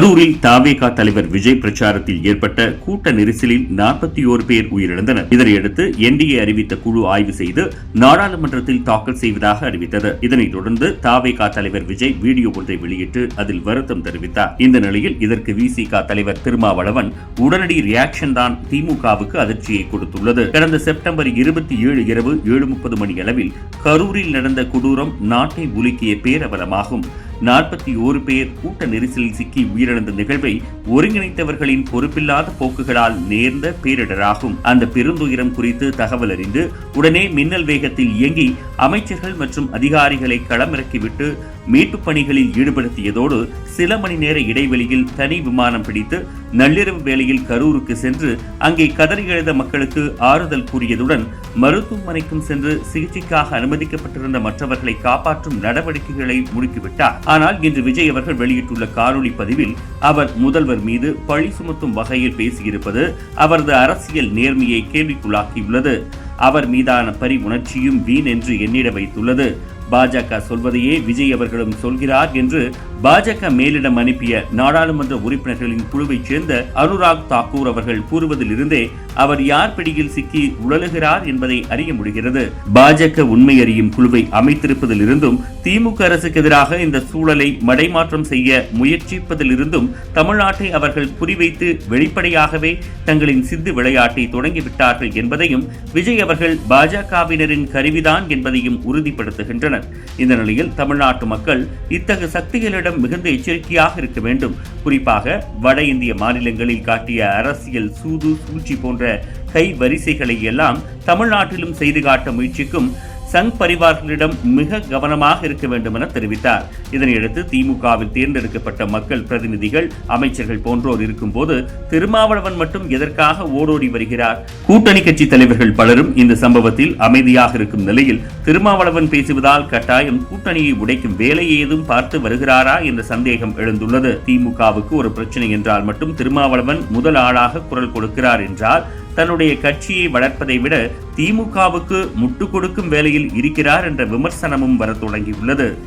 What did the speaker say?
கரூரில் தாவேகா தலைவர் விஜய் பிரச்சாரத்தில் ஏற்பட்ட கூட்ட நெரிசலில் நாற்பத்தி ஓரு பேர் உயிரிழந்தனர். இதனையடுத்து என்டிஏ அறிவித்த குழு ஆய்வு செய்து நாடாளுமன்றத்தில் தாக்கல் செய்வதாக அறிவித்தது. இதனைத் தொடர்ந்து தாவேகா தலைவர் விஜய் வீடியோ ஒன்றை வெளியிட்டு அதில் வருத்தம் தெரிவித்தார். இந்த நிலையில் இதற்கு விசிக தலைவர் திருமாவளவன் உடனடி ரியாக்ஷன் தான் திமுகவுக்கு அதிர்ச்சியை கொடுத்துள்ளது. கடந்த செப்டம்பர் இருபத்தி ஏழு இரவு ஏழு முப்பது மணி அளவில் கரூரில் நடந்த கொடூரம் நாட்டை உலுக்கிய பேரவலமாகும். நாற்பத்தி ஓரு பேர் கூட்ட நெரிசலில் சிக்கி உயிரிழந்த நிகழ்வை ஒருங்கிணைத்தவர்களின் பொறுப்பில்லாத போக்குகளால் நேர்ந்த பேரிடராகும். அந்த பெருந்துயரம் குறித்து தகவல் அறிந்து உடனே மின்னல் வேகத்தில் இயங்கி அமைச்சர்கள் மற்றும் அதிகாரிகளை களமிறக்கிவிட்டு மீட்புப் பணிகளில் ஈடுபடுத்தியதோடு சில மணி நேர இடைவெளியில் தனி விமானம் பிடித்து நள்ளிரவு வேளையில் கரூருக்கு சென்று அங்கே கதறி எழுத மக்களுக்கு ஆறுதல் கூறியதுடன் மருத்துவமனைக்கும் சென்று சிகிச்சைக்காக அனுமதிக்கப்பட்டிருந்த மற்றவர்களை காப்பாற்றும் நடவடிக்கைகளை முடுக்கிவிட்டார். ஆனால் இன்று விஜய் அவர்கள் வெளியிட்டுள்ள காணொளி பதிவில் அவர் முதல்வர் மீது பழி சுமத்தும் வகையில் பேசியிருப்பது அவரது அரசியல் நேர்மையை கேள்விக்குள்ளாக்கியுள்ளது. அவர் மீதான பரி உணர்ச்சியும் வீண் என்று எண்ணிட வைத்துள்ளது. பாஜக சொல்வதையே விஜய் அவர்களும் சொல்கிறார் என்று பாஜக மேலிடம் அனுப்பிய நாடாளுமன்ற உறுப்பினர்களின் குழுவைச் சேர்ந்த அனுராக் தாக்கூர் அவர்கள் கூறுவதிலிருந்தே அவர் யார் பிடியில் சிக்கி உழலுகிறார் என்பதை அறிய முடிகிறது. பாஜக உண்மை அறியும் குழுவை அமைத்திருப்பதிலிருந்தும் திமுக அரசுக்கு எதிராக இந்த சூழலை மடைமாற்றம் செய்ய முயற்சிப்பதிலிருந்தும் தமிழ்நாட்டை அவர்கள் குறிவைத்து வெளிப்படையாகவே தங்களின் சித்து விளையாட்டை தொடங்கிவிட்டார்கள் என்பதையும் விஜய் அவர்கள் பாஜகவினரின் கருவிதான் என்பதையும் உறுதிப்படுத்துகின்றனர். இந்த நிலையில் தமிழ்நாட்டு மக்கள் இத்தகைய சக்திகளிடம் மிகுந்த எச்சரிக்கையாக இருக்க வேண்டும். குறிப்பாக வட இந்திய மாநிலங்களில் காட்டிய அரசியல் சூது சூழ்ச்சி போன்ற கை வரிசைகளை எல்லாம் தமிழ்நாட்டிலும் செய்து காட்ட முயற்சிக்கும் சங் பரிவார்களிடம் மிக கவனமாக இருக்க வேண்டும் என தெரிவித்தார். இதனையடுத்து திமுகவில் தேர்ந்தெடுக்கப்பட்ட மக்கள் பிரதிநிதிகள் அமைச்சர்கள் போன்றோர் இருக்கும்போது திருமாவளவன் மட்டும் எதற்காக ஓடோடி வருகிறார்? கூட்டணி கட்சி தலைவர்கள் பலரும் இந்த சம்பவத்தில் அமைதியாக இருக்கும் நிலையில் திருமாவளவன் பேசுவதால் கட்டாயம் கூட்டணியை உடைக்கும் வேலை ஏதும் பார்த்து வருகிறாரா என்ற சந்தேகம் எழுந்துள்ளது. திமுகவுக்கு ஒரு பிரச்சனை என்றால் மட்டும் திருமாவளவன் முதல் ஆளாக குரல் கொடுக்கிறார் என்றால் தன்னுடைய கட்சியை வளர்ப்பதை விட திமுகவுக்கு முட்டு கொடுக்கும் வேலையில் இருக்கிறார் என்ற விமர்சனமும் வரத் தொடங்கியுள்ளது.